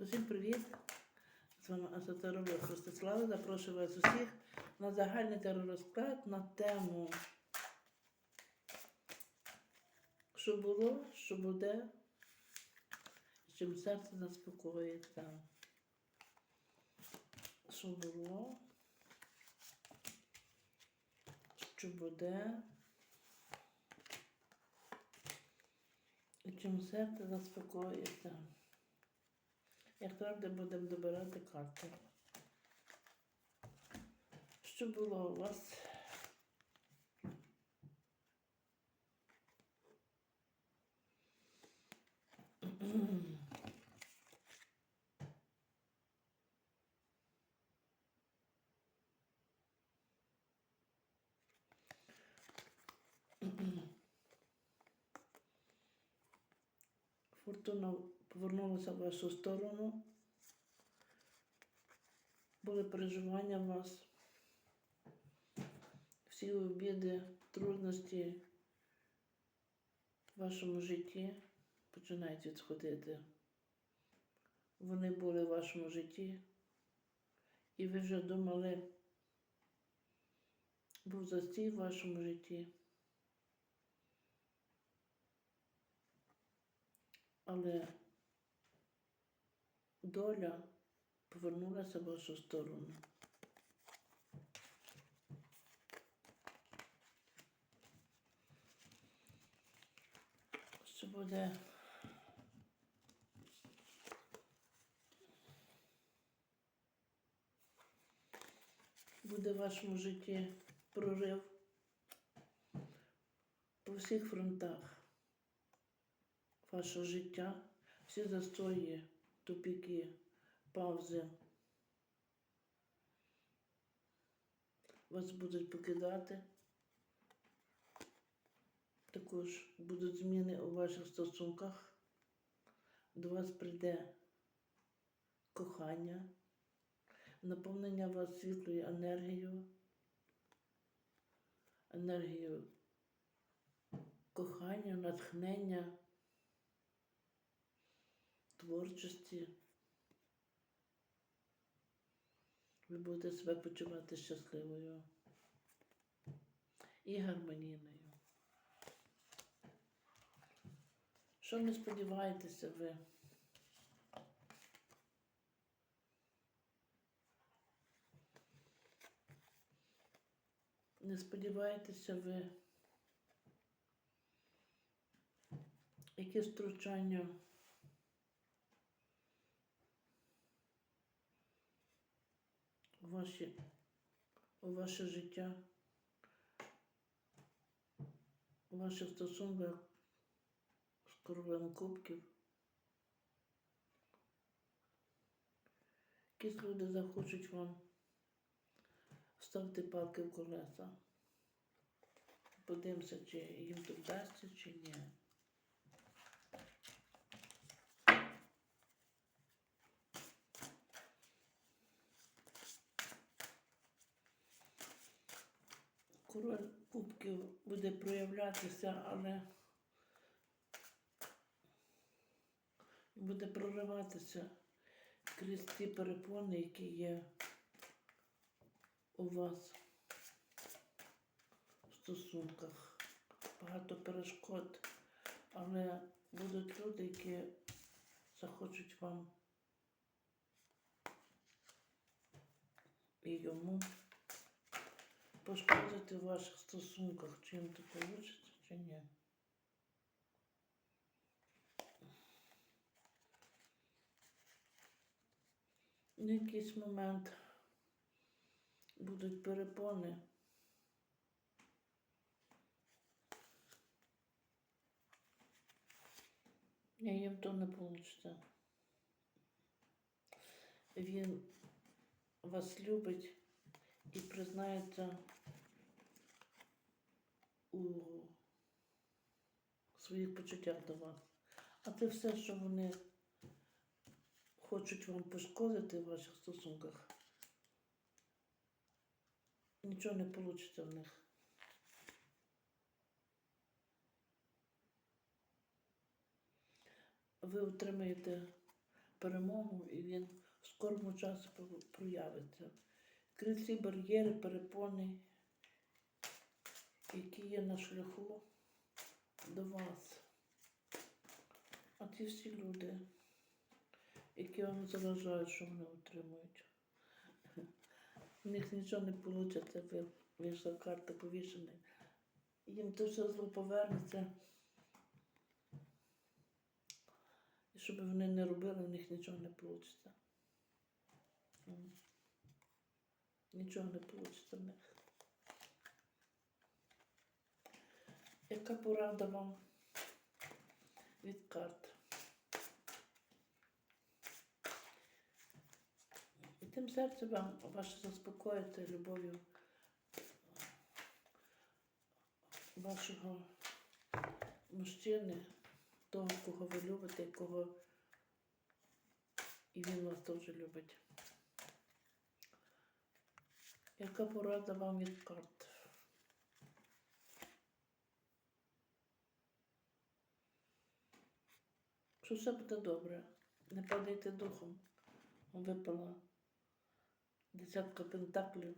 Усім привіт! З вами Асотеролог Ростислава. Запрошую вас усіх на загальний теророзклад на тему, що було, що буде, з чим серце заспокоїться. Що було, що буде, і чим серце заспокоїться. Як завжди будемо добирати карти. Що було у вас? Фортуна повернулася в вашу сторону. Були переживання у вас. Всі обіди, трудності в вашому житті починають відходити. Вони були в вашому житті, і ви вже думали, був застій в вашому житті. Але доля повернулася в вашу сторону. Що буде буде в вашому житті прорив по всіх фронтах вашого життя, всі застої, тупіки, паузи. Вас будуть покидати. Також будуть зміни у ваших стосунках. До вас прийде кохання, наповнення вас світлою енергією, енергією кохання, натхнення творчості. Ви будете себе почувати щасливою і гармонійною. Що не сподіваєтеся ви? Не сподіваєтеся ви, які втручання ваші, ваше життя, у ваших стосунках з королем кубків. Якісь люди захочуть вам ставити палки в колеса. Подивимося, чи їм тут вдасться, чи ні. Король кубків буде проявлятися, але буде прориватися крізь ті перепони, які є у вас в стосунках. Багато перешкод, але будуть люди, які захочуть вам і йому пошкодити в ваших стосунках, чи їм то вийде, чи ні. На якийсь момент будуть перепони. Ні, їм то не вийде. Він вас любить і признається у своїх почуттях до вас. А це все, що вони хочуть вам пошкодити в ваших стосунках, нічого не вийде в них. Ви отримаєте перемогу, і він в скорому часі проявиться. Крізь ці бар'єри, перепони, які є на шляху до вас. А ті всі люди, які вам заважають, що вони отримують. У них нічого не вийде, ви вийшла карта повішена. Їм то все зло повернеться. І що би вони не робили, у них нічого не вийде. Нічого не вийде в них. Яка порада вам від карт? І тим серце вам ваше заспокоїти любов'ю вашого мужчини, того, кого ви любите, кого і він вас теж любить. Яка порада вам від карт? Що все буде добре. Не падайте духом. Випала десятка пентаклів.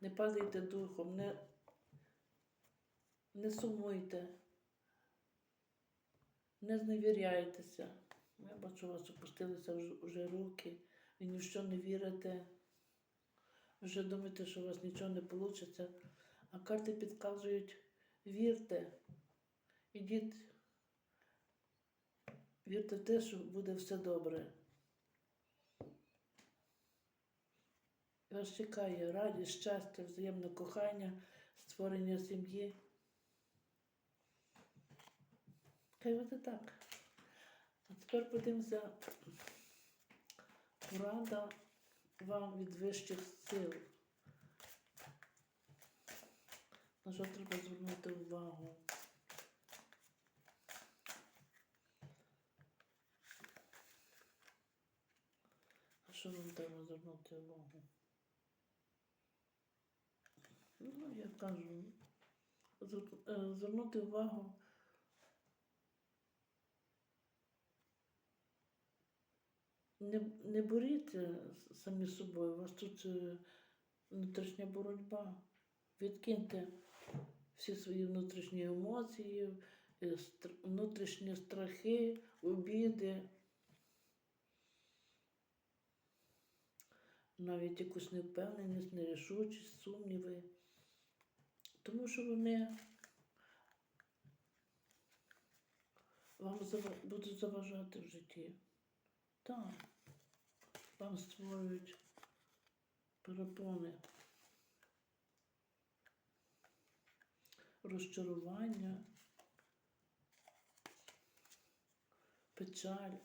Не падайте духом, не, не сумуйте, не зневіряйтеся. Я бачу, у вас опустилися вже, руки, ви ні в що не вірите. Вже думаєте, що у вас нічого не вийде. А карти підказують, вірте, ідіть, вірте в те, що буде все добре. Вас чекає радість, щастя, взаємне кохання, створення сім'ї. Хай буде так. А тепер подивимося порада вам від вищих сил. На що треба звернути увагу? А що вам треба звернути увагу? Ну, я кажу, е, звернути увагу. Не, не боріться самі з собою, у вас тут е, внутрішня боротьба. Відкиньте всі свої внутрішні емоції, е, внутрішні страхи, обіди, навіть якусь невпевненість, нерішучість, сумніви. Тому що вони вам будуть заважати в житті. Так, вам створюють перепони, розчарування, печаль.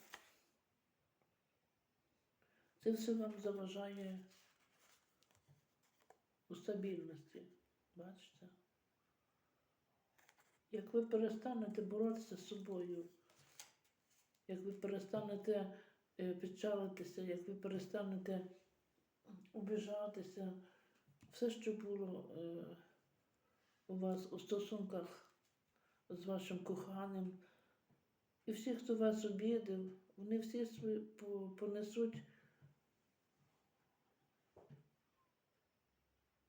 Це все вам заважає у стабільності. Бачите? Як ви перестанете боротися з собою, як ви перестанете печалитися, як ви перестанете обіжатися, все, що було е, у вас у стосунках з вашим коханим, і всі, хто вас обідав, вони всі свої понесуть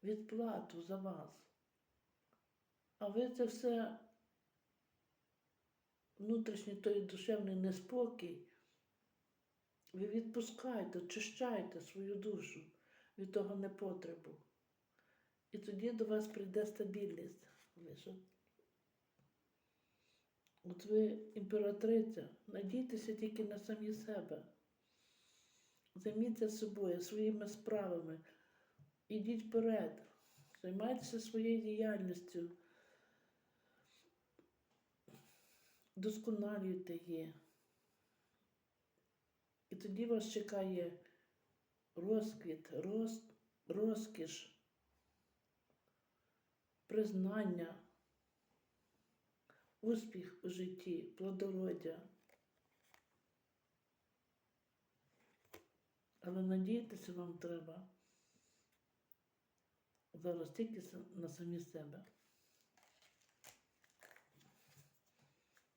відплату за вас. А ви це все внутрішній той душевний неспокій, ви відпускаєте, очищаєте свою душу від того непотребу. І тоді до вас прийде стабільність. От ви імператриця, надійтеся тільки на самі себе. Займіться собою, своїми справами. Ідіть вперед, займайтеся своєю діяльністю, досконалюйте її. І тоді вас чекає розквіт, роз, розкіш, признання, успіх у житті, плодородя. Але надіятися вам треба зараз тільки на самі себе.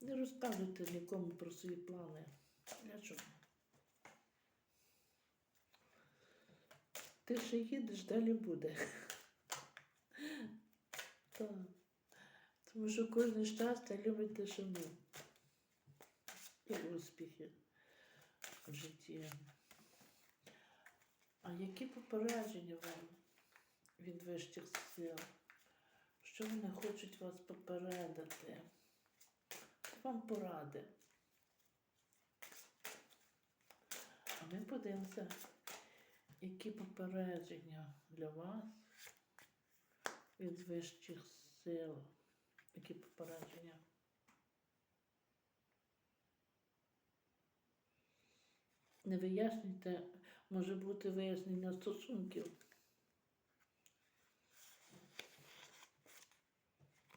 Не розказуйте нікому про свої плани. Для чого? Ти ще їдеш, далі буде. Так. Тому що кожне щастя любить тишину. І успіхи в житті. А які попередження вам від вищих сил? Що вони хочуть вас попередити? Вам поради. А ми подивимося, які попередження для вас від вищих сил. Які попередження? Не вияснюйте, може бути вияснення стосунків.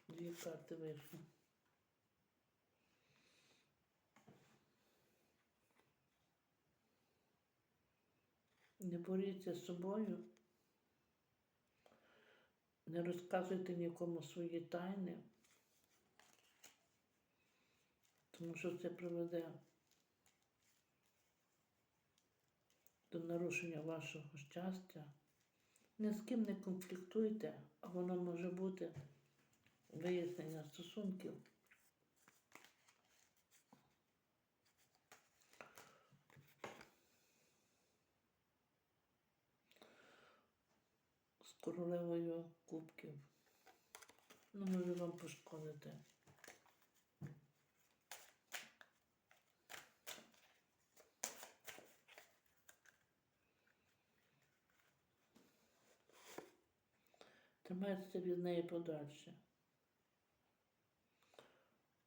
Дві карти вийшли. Не боріться з собою. Не розказуйте нікому свої тайни, тому що це приведе до нарушення вашого щастя. Ні з ким не конфліктуйте, а воно може бути вияснення стосунків. Королевою кубків. Ну, може вам пошкодити. Тримайтеся від неї подальше.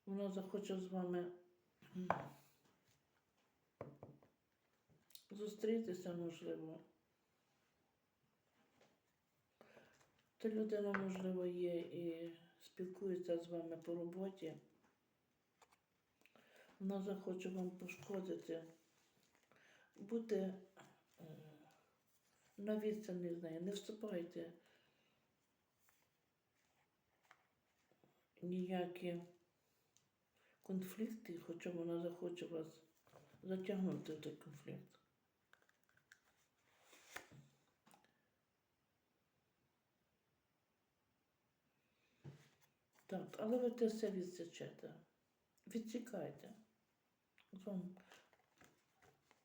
Вона захоче з вами зустрітися, можливо. Та людина, можливо, є і спілкується з вами по роботі. Вона захоче вам пошкодити. Будьте е, на відстані з нею, не вступайте ніякі конфлікти, хоча вона захоче вас затягнути в той конфлікт. Так, але ви те все відсічете. Відсікайте. Вам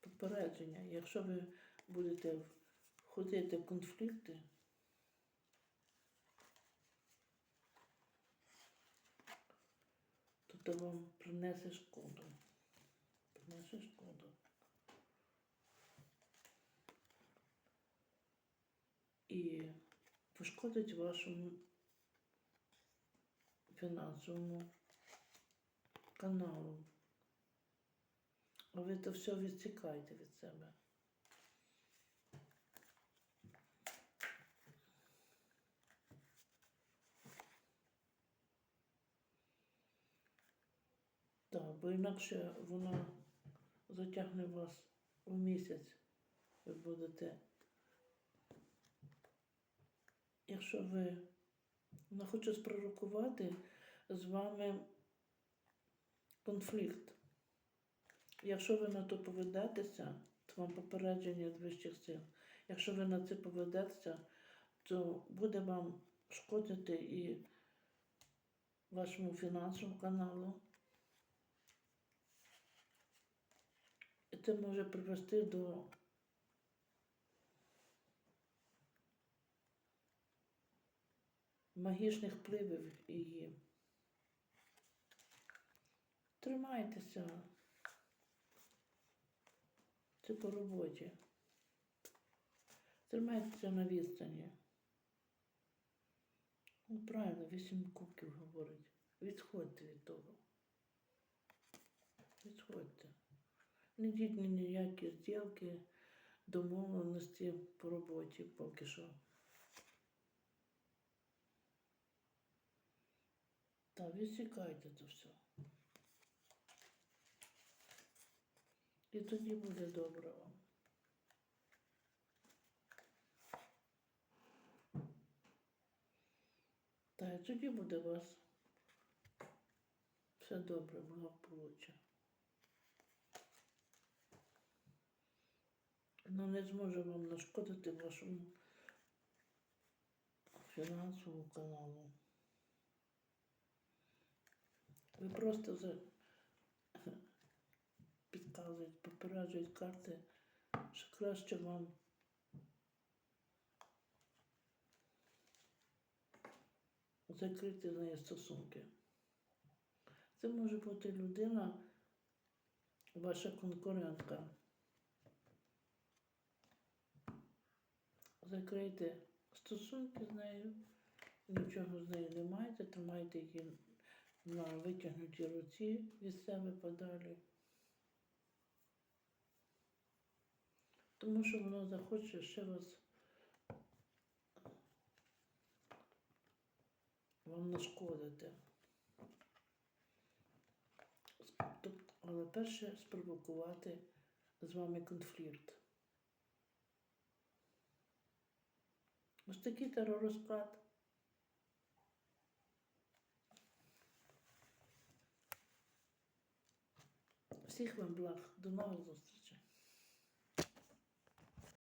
попередження. Якщо ви будете входити в конфлікти, то то вам принесе шкоду. Принесе шкоду. І пошкодить вашому фінансовому каналу. А ви то все відсікайте від себе. Так, бо інакше воно затягне вас у місяць. Ви будете. Якщо ви хоче спророкувати з вами конфлікт. Якщо ви на то поведетеся, то вам попередження від вищих сил. Якщо ви на це поведетеся, то буде вам шкодити і вашому фінансовому каналу. І це може привести до магічних впливів її. Тримайтеся. Це по роботі. Тримайтеся на відстані. Ну, правильно, вісім кубків говорить. Відходьте від того. Відходьте. Не йдіть ні ніякі зділки, домовленості по роботі поки що. Так, відсікайте це все. І тоді буде добре вам. Та і тоді буде у вас все добре, благополуччя. Вона не зможе вам нашкодити вашому фінансовому каналу. Ви просто за... підказують, попереджують карти, що краще вам закрити з нею стосунки. Це може бути людина, ваша конкурентка. Закрийте стосунки з нею, нічого з нею не маєте, тримайте її на витягнутій руці від себе подалі. Тому що воно захоче ще вас вам нашкодити. Але перше спровокувати з вами конфлікт. Ось такий теророзклад. Всіх вам благ. До нових зустрічей.